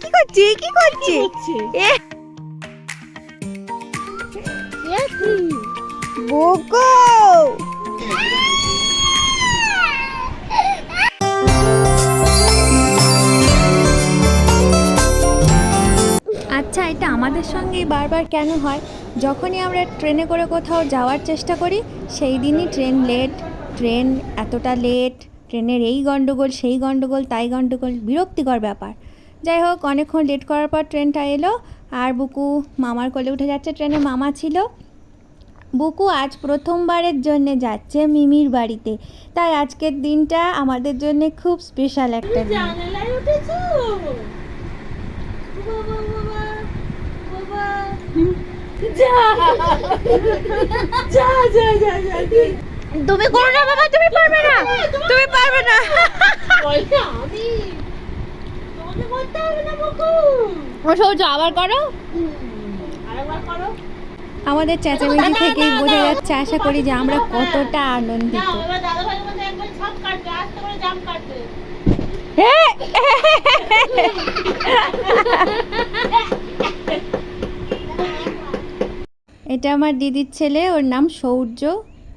কি করছে? কি করছে? বোকো! আচ্ছা এটা আমাদের সঙ্গেই বারবার কেন হয়? যখনই আমরা ট্রেনে করে কোথাও যাওয়ার চেষ্টা করি সেই দিনই ট্রেন লেট ট্রেন এতটা লেট ট্রেনের এই গণ্ডগোল সেই গণ্ডগোল তাই গণ্ডগোল বিরক্তিকর ব্যাপার। যাই হোক অনেকক্ষণ লেট করার পর ট্রেনটা এলো আর বুকু মামার কোলে উঠে যাচ্ছে ট্রেনে মামা ছিল। বুকু আজ প্রথমবারের জন্য যাচ্ছে মিমির বাড়িতে। তাই আজকের দিনটা আমাদের জন্য খুব স্পেশাল একটা দিন। জানালায় উঠেছো? বাবা বাবা বাবা যা যা যা যা যা। তুমি করো না বাবা তুমি পারবে না। তুমি পারবে না। আমি আবার করো। আমাদের চেঁচামেচি থেকেই বোঝা যাচ্ছে আশা করি যে আমরা কতটা আনন্দিত। এটা আমার দিদির ছেলে ওর নাম সৌর্য।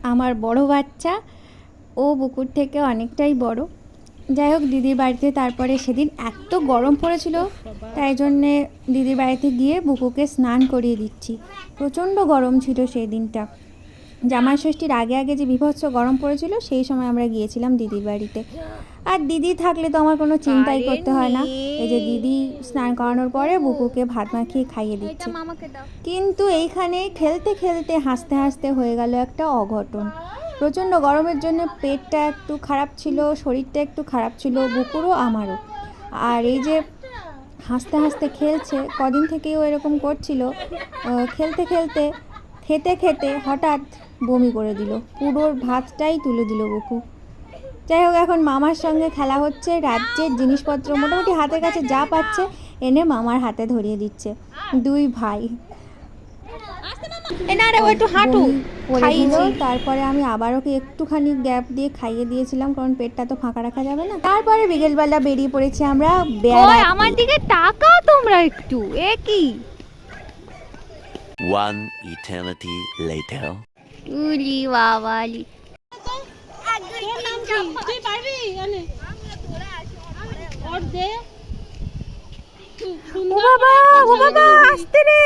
আমার বড় বাচ্চা, ও বুকুর থেকে অনেকটাই বড়। যাই হোক, দিদির বাড়িতে তারপরে সেদিন এত গরম পড়েছিল, তাই জন্যে দিদির বাড়িতে গিয়ে বুকুকে স্নান করিয়ে দিচ্ছি। প্রচণ্ড গরম ছিল সেই দিনটা। জামাই ষষ্ঠীর আগে আগে যে বিভৎস গরম পড়েছিল সেই সময় আমরা গিয়েছিলাম দিদির বাড়িতে। আর দিদি থাকলে তো আমার কোনো চিন্তাই করতে হয় না। এই যে দিদি স্নান করানোর পরে বুকুকে ভাত মাখিয়ে খাইয়ে দিচ্ছে। কিন্তু এইখানে খেলতে খেলতে হাসতে হাসতে হয়ে গেল একটা অঘটন। প্রচণ্ড গরমের জন্য পেটটা একটু খারাপ ছিল শরীরটা একটু খারাপ ছিল বুকুরও আমারও। আর এই যে হাসতে হাসতে খেলছে কদিন থেকেই ও এরকম করছিল। খেলতে খেলতে খেতে খেতে হঠাৎ বমি করে দিল। পুরো ভাতটাই তুলে দিল বকু। যাই হোক এখন মামার সঙ্গে খেলা হচ্ছে। রাজ্যের জিনিসপত্র মোটামুটি হাতের কাছে যা পাচ্ছে এনে মামার হাতে ধরিয়ে দিচ্ছে। দুই ভাই। একটু হাঁটু। তারপরে আমি আবারও ওকে একটুখানি গ্যাপ দিয়ে খাইয়ে দিয়েছিলাম কারণ পেটটা তো ফাঁকা রাখা যাবে না। তারপরে বিকেলবেলা বেরিয়ে পড়েছি আমরা আমার দিকে তাকাও তোমরা একটু। এ কি? One eternity later. উলি বাবালি তোর নাম কি তুই পারবি জানে ওর দে ও বাবা ও বাবা আসতে রে।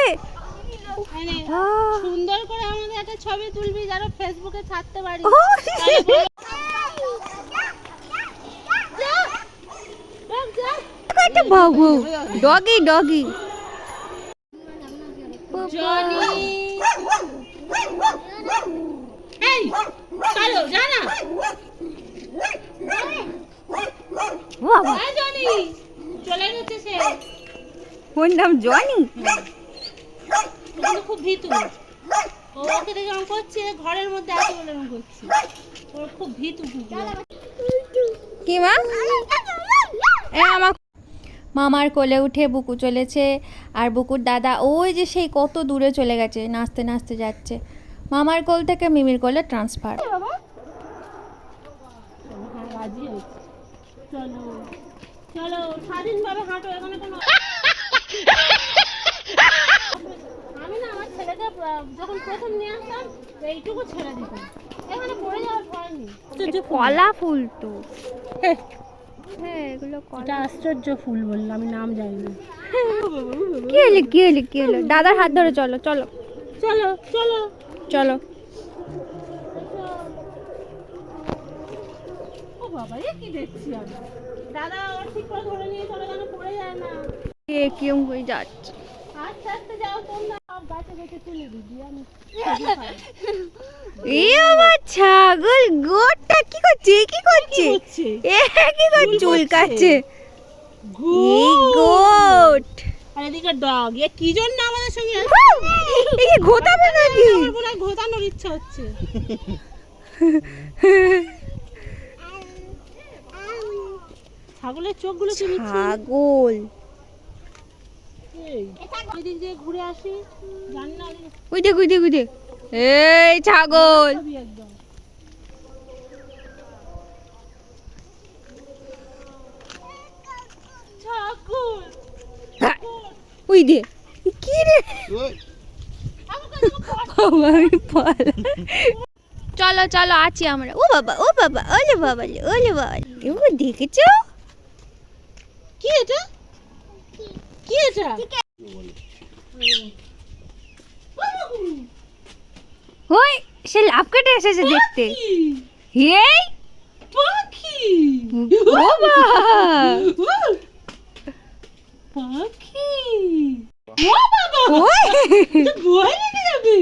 সুন্দর করে আমাদের একটা ছবি তুলবি যারা ফেসবুকে ছাড়তে পারি ডগি ডগি চলো জানা বাবা জনি চলে গেছে সে। ওর নাম জনি? খুব ভীতু। ওকে দেখে আমি করছি ঘরের মধ্যে আছে বলে আমি করছি। ওর খুব ভীতু কি মা? এ আমার মামার কোলে উঠে বুকু চলেছে আর বুকুর দাদা ওই যে সেই কত দূরে চলে গেছে নাচতে নাচতে যাচ্ছে। মামার কোল থেকে মিমির কোলে ট্রান্সফার আমি না আমার ছেলেকে যখন প্রথম নিয়ে আসতাম এইটুকু ছেড়ে দিতাম এখানে পড়ে যাওয়ার ভয় নেই কলা ফুল তো। হ্যাঁ এগুলো এটা আশ্চর্য ফুল বলল আমি নাম জানি না। কি হলো কি হলো কি হলো? দাদার হাত ধরে চলো চলো। চলো চলো। চলো। ছাগল গোটটা কি করছে? কি করছে? এ কি করছে? চুল কাটছে। এই গোট। আর এদিকে ডগ এ কি জন্য আমাদের সঙ্গে এ কি ঘোতাবে নাকি? আমার মনে হয় ঘোতানোর ইচ্ছা হচ্ছে। ছাগলের চোখগুলো কি ছাগল। এদিক দেখ ওই দেখ ওই দেখ। এই ছাগল। ছাগল। একদম রে কি রে? বাবা, আমি পালা। চলো চলো আছি আমরা। ও বাবা ও বাবা ওলে বাবা ওলে বাবা। ও দেখেছ? কি এটা? কি এটা? ওই সে লাভ কেটে এসেছে দেখতে। এই পাখি। বাবা। পাখি। ও বাবা! ওই! ভয় লেগে যাবে।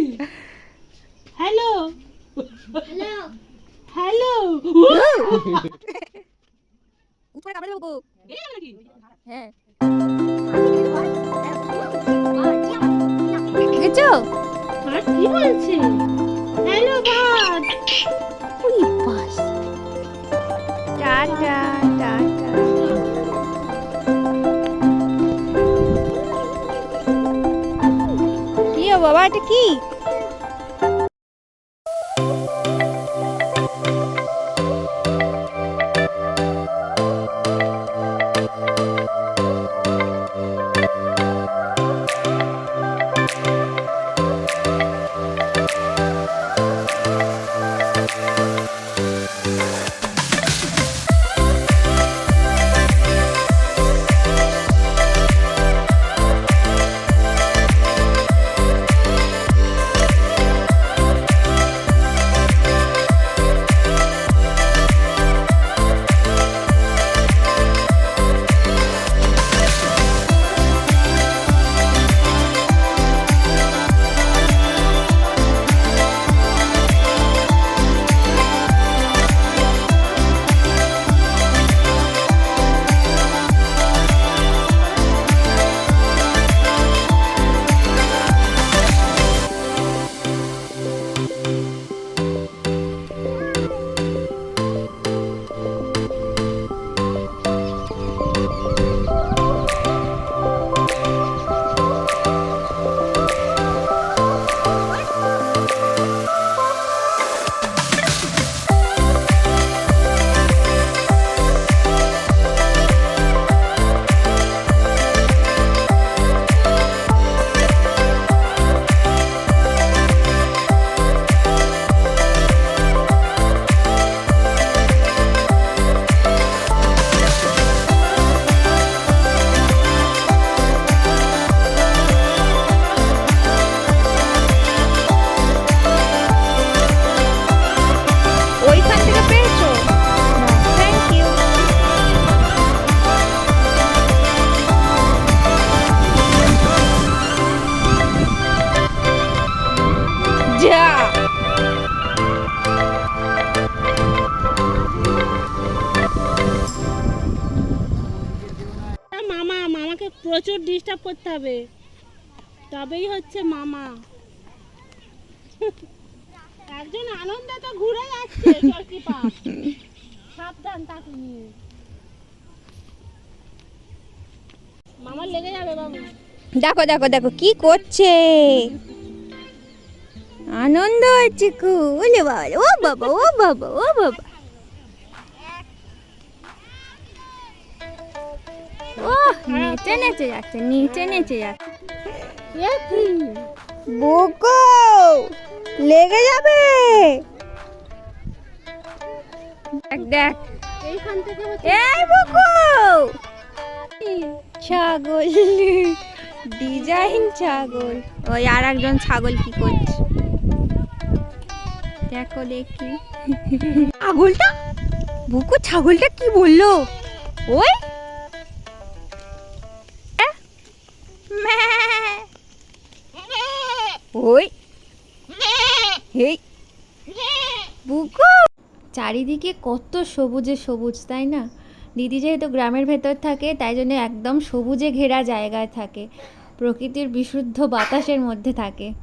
হ্যালো। হ্যালো। হ্যালো। উপরে কামড়ে দেবো নাকি? হ্যাঁ। দেখেছ কি বলছে? হ্যালো ভাত। এটা কি? প্রচুর ডিস্টার্ব করতে হবে। তবেই হচ্ছে মামা। একজন আনন্দে তো ঘুরে যাচ্ছে সাবধান তাকে নিয়ে। মামার লেগে যাবে বাবু। দেখো দেখো দেখো, কি করছে? আনন্দ হচ্ছে খুব ওলে বাবা, ও বাবা ও বাবা ও বাবা। নেচে নেচে যাচ্ছে নিচে নেচে যাচ্ছে? বুকো লেগে যাবে? দেখ দেখ। এই বুকু! ছাগল ডিজাইন ছাগল। ওই আর একজন ছাগল কি করছে? দেখো দেখি। ছাগলটা? বুকু ছাগলটা কি বলল? ওই ওই। এই বুকু। চারিদিকে কত সবুজে সবুজ, তাই না? দিদি যেহেতু গ্রামের ভেতর থাকে, তাই জন্য একদম সবুজে ঘেরা জায়গায় থাকে। প্রকৃতির বিশুদ্ধ বাতাসের মধ্যে থাকে।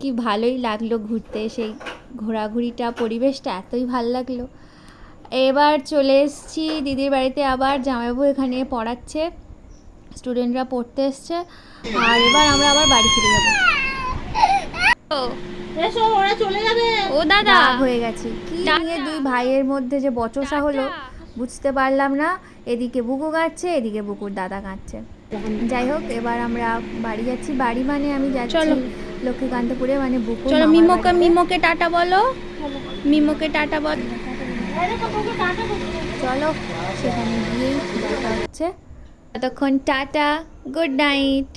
কি ভালোই লাগল ঘুরতে, সেই ঘোরাঘুরিটা, পরিবেশটা এতই ভালো লাগল। এবার চলে এসেছি, দিদির বাড়িতে আবার, জামাইবাবু এখানে পড়াচ্ছে স্টুডেন্টরা পড়তে এসছে। আর এবার আমরা আবার বাড়ি ফিরে যাব। এসো ওরা চলে যাবে। ও দাদা। হয়ে গেছে। কি নিয়ে দুই ভাইয়ের মধ্যে যে বচসা হলো বুঝতে পারলাম না। এদিকে বুকু কাঁদছে এদিকে বুকুর দাদা কাঁদছে। যাই হোক এবার আমরা বাড়ি যাচ্ছি। বাড়ি মানে আমি যাচ্ছি চলো। লক্ষ্মীকান্তপুরে মানে বুকুর চলো মিমোকে। মিমোকে টাটা বলো। মিমোকে টাটা বল। চলো সেখানে গিয়েই দেখা হচ্ছে। ততক্ষণ টাটা গুড নাইট।